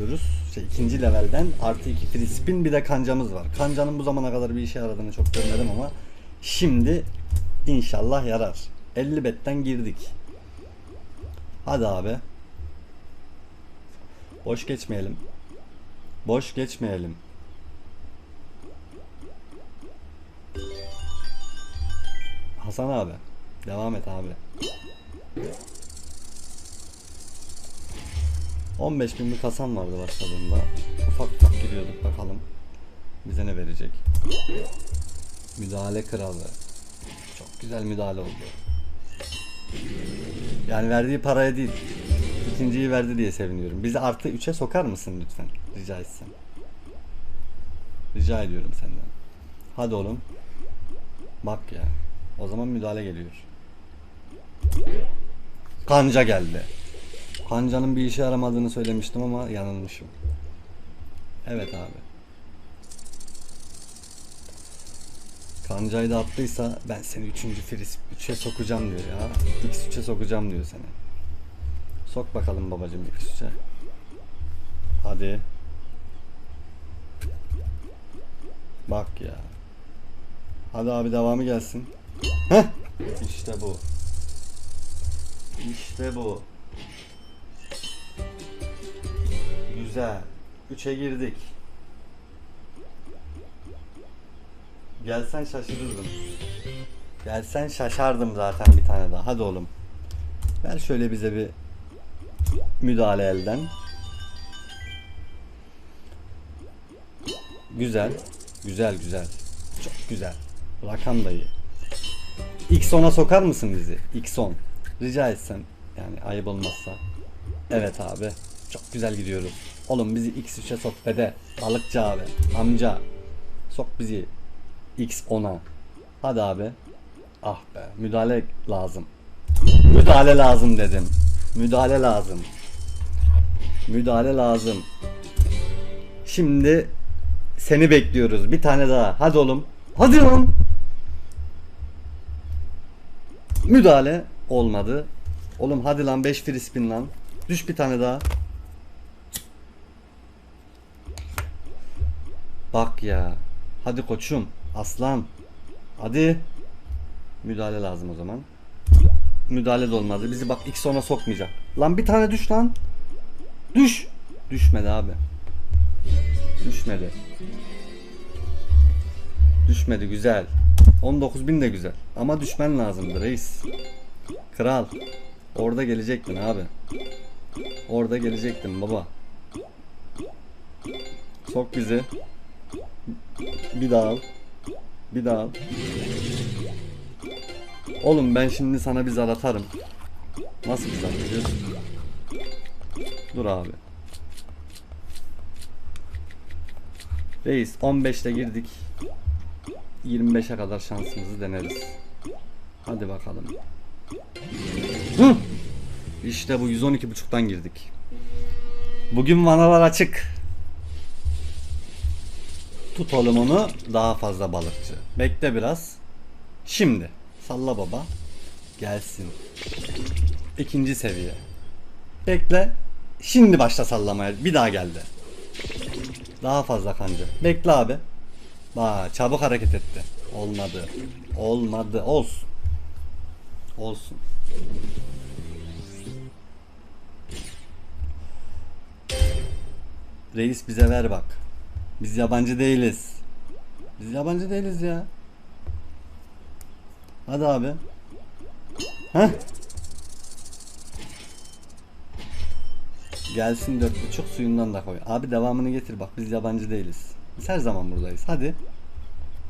diyoruz. Şey, ikinci levelden artı iki free spin bir de kancamız var. Kancanın bu zamana kadar bir işe yaradığını çok görmedim ama şimdi inşallah yarar. 50 betten girdik. Hadi abi. Boş geçmeyelim. Boş geçmeyelim. Hasan abi. Devam et abi. 15 bin bir kasan vardı başladığında. Ufak ufak giriyorduk bakalım. Bize ne verecek? Müdahale kralı. Çok güzel müdahale oldu. Yani verdiği paraya değil. ikinciyi verdi diye seviniyorum. Bizi artı 3'e sokar mısın lütfen? Rica etsem. Rica ediyorum senden. Hadi oğlum. Bak ya. O zaman müdahale geliyor. Kanca geldi. Kanca'nın bir işe yaramadığını söylemiştim ama yanılmışım. Evet abi. Kancayı da attıysa ben seni 3. Fris 3'e sokacağım diyor ya. X3'e sokacağım diyor seni. Sok bakalım babacım X3'e. Hadi. Bak ya. Hadi abi devamı gelsin. Heh. İşte bu. İşte bu. Güzel. 3'e girdik. Gelsen şaşırırdım. Gelsen şaşardım zaten bir tane daha. Hadi oğlum. Ver şöyle bize bir müdahale elden. Güzel. Güzel güzel. Çok güzel. Rakam da iyi. X10'a sokar mısın bizi? X10. Rica etsem. Yani ayıp olmazsa. Evet abi. Çok güzel gidiyoruz. Oğlum bizi X3'e sok dede. Balıkçı abi. Amca. Sok bizi X10'a. Hadi abi. Ah be. Müdahale lazım. Müdahale lazım dedim. Müdahale lazım. Müdahale lazım. Şimdi seni bekliyoruz. Bir tane daha. Hadi oğlum. Hadi lan. Müdahale olmadı. Oğlum hadi lan 5 free spin lan. Düş bir tane daha. Bak ya. Hadi koçum. Aslan. Hadi. Müdahale lazım o zaman. Müdahale de olmadı. Bizi bak ilk sona sokmayacak. Lan bir tane düş lan. Düş. Düşmedi abi. Düşmedi. Düşmedi güzel. 19.000 de güzel. Ama düşmen lazımdı reis. Kral. Orada gelecektin abi. Orada gelecektin baba. Sok bizi. Bir daha al. Bir daha al. Oğlum ben şimdi sana bir zar atarım. Nasıl bir zar biliyorsun? Dur abi. Reis 15'te girdik. 25'e kadar şansımızı deneriz. Hadi bakalım. Hı! İşte bu 112.5'tan girdik. Bugün vanalar açık. Tutalım onu daha fazla balıkçı. Bekle biraz. Şimdi salla baba. Gelsin. İkinci seviye. Bekle. Şimdi başla sallamaya. Bir daha geldi. Daha fazla kanca. Bekle abi. Bak çabuk hareket etti. Olmadı. Olmadı. Olsun. Olsun. Reis bize ver bak. Biz yabancı değiliz. Biz yabancı değiliz ya. Hadi abi. Heh. Gelsin dört buçuk suyundan da koy. Abi devamını getir bak biz yabancı değiliz. Biz her zaman buradayız. Hadi.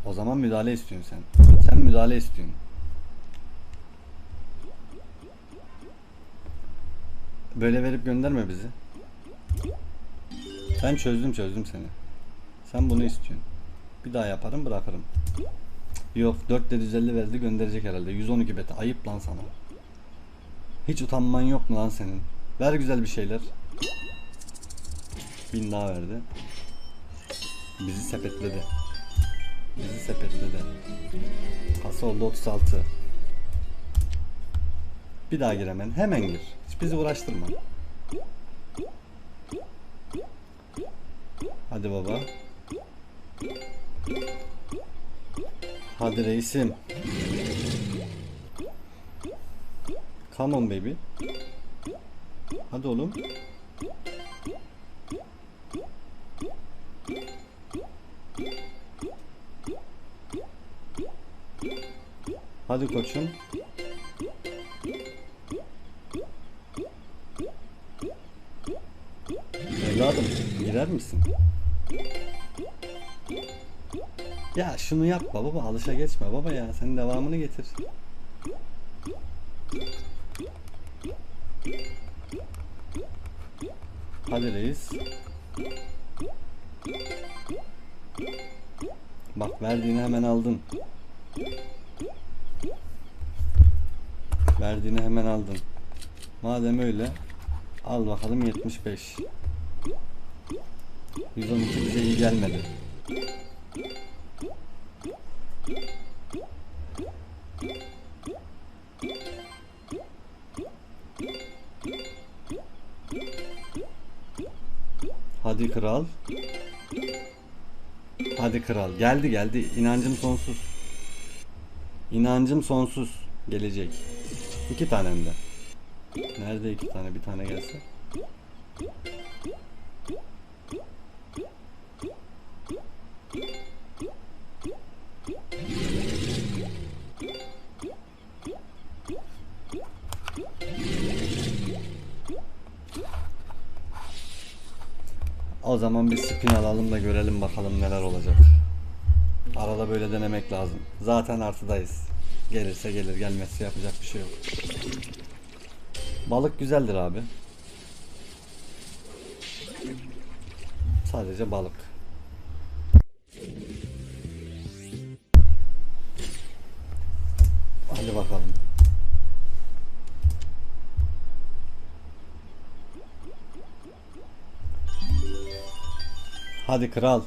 O zaman müdahale istiyorsun sen. Sen müdahale istiyorsun. Böyle verip gönderme bizi. Ben çözdüm çözdüm seni. Sen bunu istiyorsun. Bir daha yaparım bırakırım. Yok 4750 verdi gönderecek herhalde. 112 bete ayıp lan sana. Hiç utanman yok mu lan senin? Ver güzel bir şeyler. Bin daha verdi. Bizi sepetledi. Bizi sepetledi. Kasa oldu 36. Bir daha gir hemen. Hemen gir. Hiç bizi uğraştırma. Hadi baba. Hadi reisim. Come on baby. Hadi oğlum. Hadi koçum. Evladım girer misin? Ya şunu yapma baba alışa geçme baba ya sen devamını getir. Hadi reis. Bak verdiğini hemen aldın. Verdiğini hemen aldın. Madem öyle al bakalım 75. 112 bize iyi gelmedi. Hadi kral. Hadi kral. Geldi geldi. İnancım sonsuz. İnancım sonsuz. Gelecek. İki tane hem de. Nerede iki tane? Bir tane gelse. O zaman bir spin alalım da görelim bakalım neler olacak. Arada böyle denemek lazım. Zaten artıdayız. Gelirse gelir, gelmezse yapacak bir şey yok. Balık güzeldir abi. Sadece balık. Hadi bakalım. Hadi kral.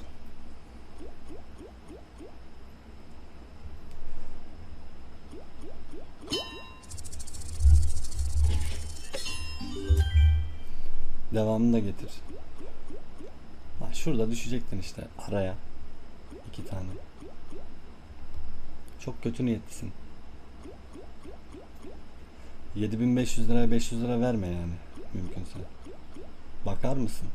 Devamını da getir. Ha, şurada düşecektin işte araya. İki tane. Çok kötü niyetlisin. 7500 liraya 500 lira verme yani mümkünse. Bakar mısın?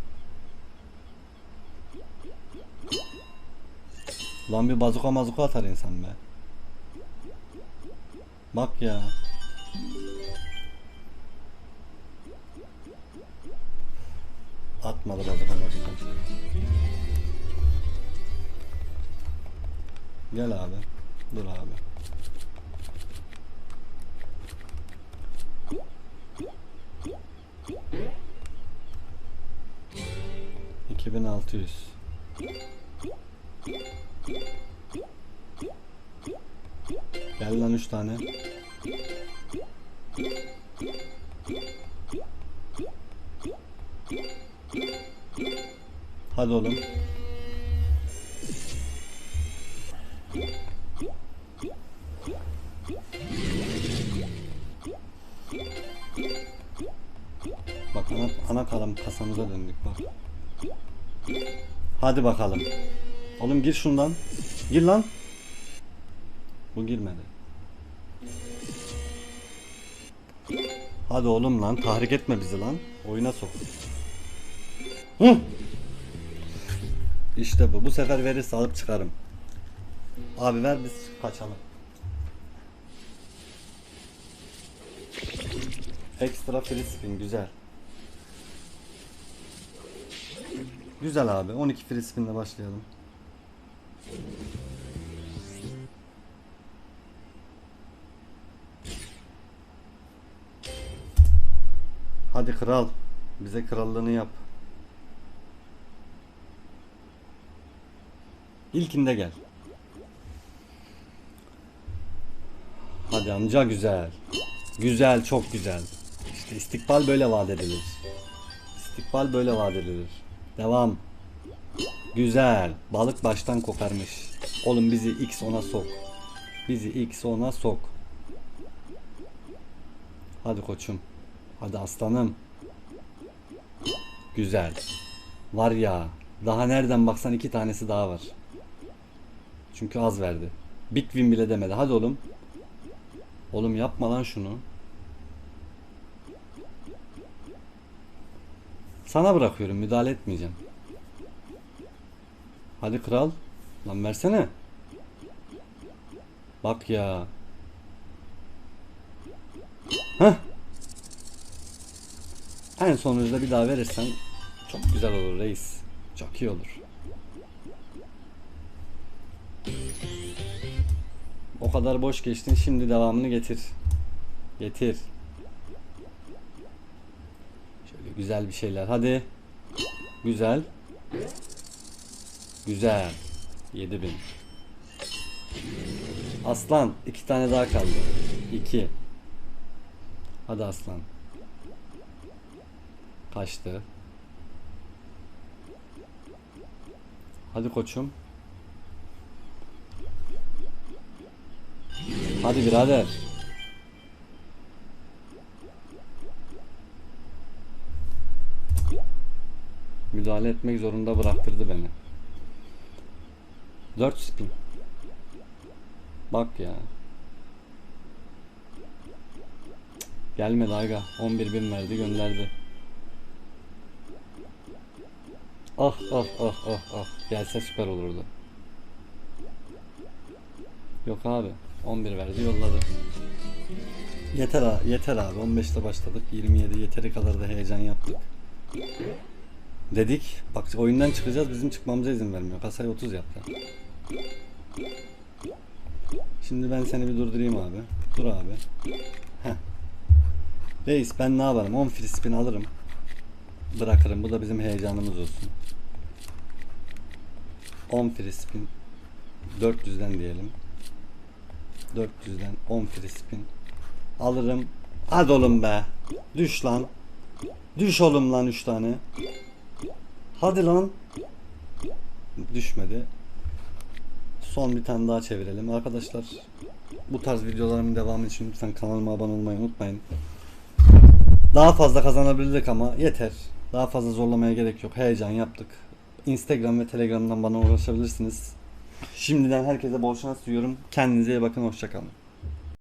Lan bir bazuka mazuka atar insan be. Bak ya. Atmadı bazuka mazuka. Gel abi. Dur abi. İki bin altı yüz. Gel lan üç tane. Hadi oğlum. Bak ana, ana kalem kasamıza döndük bak. Hadi bakalım. Oğlum gir şundan. Gir lan. Bu girmedi. Hadi oğlum lan tahrik etme bizi lan. Oyuna sok. Hı. İşte bu. Bu sefer verirse alıp çıkarım. Abi ver biz kaçalım. Ekstra free spin güzel. Güzel abi. 12 free spin'le başlayalım. Kral. Bize krallığını yap. İlkinde gel. Hadi amca güzel. Güzel, çok güzel. İşte istikbal böyle vaat edilir. İstikbal böyle vaat edilir. Devam. Güzel. Balık baştan kokarmış. Oğlum bizi X ona sok. Bizi X ona sok. Hadi koçum. Hadi aslanım. Güzel. Var ya Daha nereden baksan iki tanesi daha var. Çünkü az verdi. Big win bile demedi. Hadi oğlum. Oğlum yapma lan şunu. Sana bırakıyorum. Müdahale etmeyeceğim. Hadi kral. Lan versene. Bak ya. Heh. En sonunda bir daha verirsen çok güzel olur reis. Çok iyi olur. O kadar boş geçtin şimdi devamını getir. Getir. Şöyle güzel bir şeyler hadi. Güzel. Güzel. 7000. Aslan iki tane daha kaldı. 2. Hadi aslan. Kaçtı. Hadi koçum. Hadi birader. Müdahale etmek zorunda bıraktırdı beni. 4 spin. Bak ya. Gelmedi aga. 11 bin verdi gönderdi. Ah ah ah ah ah. Gelse süper olurdu. Yok abi. 11 verdi yolladı. Yeter abi, yeter abi. 15'te başladık. 27 yeteri kadar da heyecan yaptık. Dedik. Bak oyundan çıkacağız. Bizim çıkmamıza izin vermiyor. Kasayı 30 yaptı. Şimdi ben seni bir durdurayım abi. Dur abi. Heh. Reis ben ne yaparım? 10 free spin alırım. Bırakırım. Bu da bizim heyecanımız olsun. 10 free spin. 400'den diyelim. 400'den 10 free spin. Alırım. Hadi oğlum be. Düş lan. Düş oğlum lan 3 tane. Hadi lan. Düşmedi. Son bir tane daha çevirelim. Arkadaşlar bu tarz videolarımın devamı için lütfen kanalıma abone olmayı unutmayın. Daha fazla kazanabilirdik ama yeter. Daha fazla zorlamaya gerek yok. Heyecan yaptık. Instagram ve Telegram'dan bana ulaşabilirsiniz. Şimdiden herkese bol şans diliyorum. Kendinize iyi bakın. Hoşçakalın.